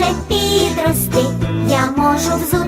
підрости, я можу взути.